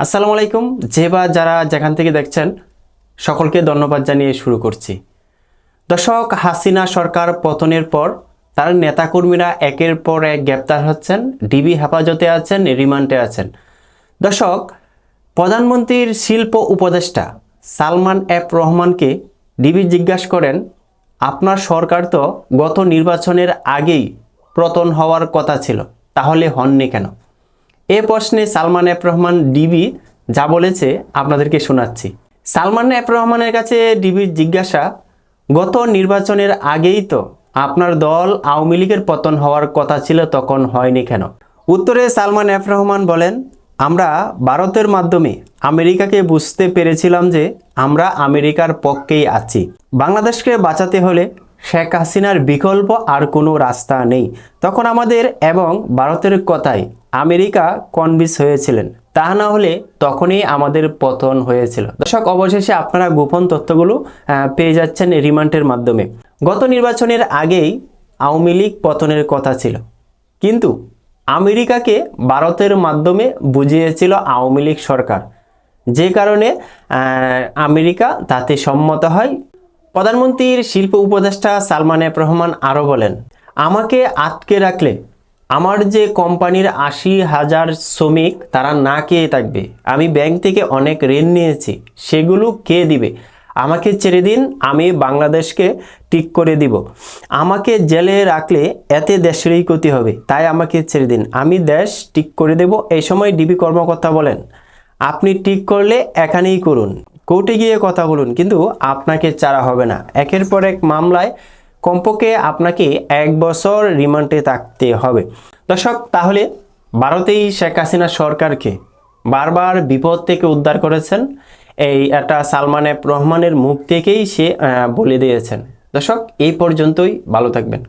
আসসালামু আলাইকুম। যে বা যারা যেখান থেকে দেখছেন, সকলকে ধন্যবাদ জানিয়ে শুরু করছি। দর্শক, হাসিনা সরকার পতনের পর তার নেতাকর্মীরা একের পর এক গ্রেপ্তার হচ্ছেন, ডিবি হেফাজতে আছেন, রিমান্ডে আছেন। দর্শক, প্রধানমন্ত্রীর শিল্প উপদেষ্টা সালমান এফ রহমানকে ডিবি জিজ্ঞাসা করেন, আপনার সরকার তো গত নির্বাচনের আগেই পতন হওয়ার কথা ছিল, তাহলে হননি কেন? এ প্রশ্নে সালমান এফ রহমান ডিবি যা বলেছে আপনাদেরকে শোনাচ্ছি। সালমান এফ রহমানের কাছে ডিবির জিজ্ঞাসা, গত নির্বাচনের আগেই তো আপনার দল আওয়ামী লীগের পতন হওয়ার কথা ছিল, তখন হয়নি কেন? উত্তরে সালমান এফ রহমান বলেন, আমরা ভারতের মাধ্যমে আমেরিকাকে বুঝতে পেরেছিলাম যে আমরা আমেরিকার পক্ষেই আছি। বাংলাদেশকে বাঁচাতে হলে শেখ হাসিনার বিকল্প আর কোনো রাস্তা নেই। তখন আমাদের এবং ভারতের কথায় আমেরিকা কনভিন্স হয়েছিলেন। তা না হলে তখনই আমাদের পতন হয়েছিল। দর্শক, অবশেষে আপনারা গোপন তথ্যগুলো পেয়ে যাচ্ছেন রিমান্ডের মাধ্যমে। গত নির্বাচনের আগেই আওয়ামী লীগ পতনের কথা ছিল। কিন্তু আমেরিকাকে ভারতের মাধ্যমে বুঝিয়েছিল আওয়ামী লীগ সরকার। যে কারণে আমেরিকা তাতে সম্মত হয় প্রধানমন্ত্রীর শিল্প উপদেষ্টা সালমান এফ রহমান আরও বলেন, আমাকে আটকে রাখলে আমার যে কোম্পানির আশি হাজার শ্রমিক তারা না খেয়ে থাকবে। আমি ব্যাংক থেকে অনেক ঋণ নিয়েছি, সেগুলো কে দিবে? আমাকে ছেড়ে দিন, আমি বাংলাদেশকে ঠিক করে দিব। আমাকে জেলে রাখলে এতে দেশেরই ক্ষতি হবে, তাই আমাকে ছেড়ে দিন। আমি দেশ ঠিক করে দেব। এই সময় ডিবি কর্মকর্তা বলেন, আপনি ঠিক করলে এখানেই করুন। কোর্টে গিয়ে কথা বলুন, কিন্তু আপনাকে চারা হবে না। একের পর এক মামলায় কমপক্ষে আপনাকে এক বছর রিমান্ডে থাকতে হবে। দর্শক, তাহলে ভারতেই শেখ হাসিনা সরকারকে বারবার বিপদ থেকে উদ্ধার করেছেন। এই একটা সালমান এফ রহমানের মুখ থেকেই সে বলে দিয়েছেন। দর্শক, এই পর্যন্তই। ভালো থাকবেন।